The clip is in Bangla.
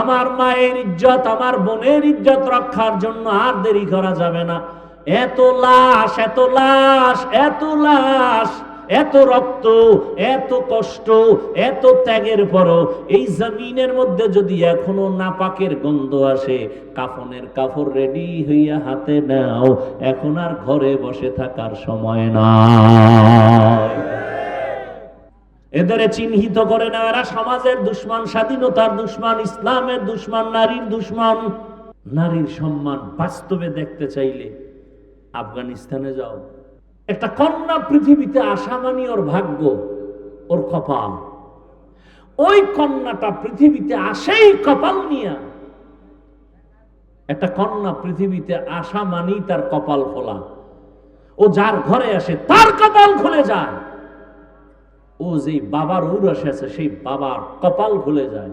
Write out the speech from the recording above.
আমার মায়ের ইজ্জত, আমার বোনের ইজ্জত রক্ষার জন্য আর দেরি করা যাবে না। এত লাশ এত লাশ এত লাশ, এত রক্ত, এত কষ্ট, এত ত্যাগের পরও এই জমিনের মধ্যে যদি এখনও নাপাকের গন্ধ আসে, কাফনের কাপড় রেডি হইয়া হাতে নাও। এখন আর ঘরে বসে থাকার সময় না। এদের চিহ্নিত করে না এরা সমাজের দুশ্মন, স্বাধীনতার দুশ্মন, ইসলামের দুশ্মন, নারীর দুশ্মন। নারীর সম্মান বাস্তবে দেখতে চাইলে আফগানিস্তানে যাও। একটা কন্যা পৃথিবীতে আসা মানি ওর ভাগ্য, ওর কপাল। ওই কন্যাটা পৃথিবীতে আসেই কপাল নিয়া। একটা কন্যা পৃথিবীতে আসা মানি তার কপাল খোলা। ও যার ঘরে আসে, তার কপাল খুলে যায়। ও যেই বাবার ঔরসে আছে সেই বাবার কপাল খুলে যায়।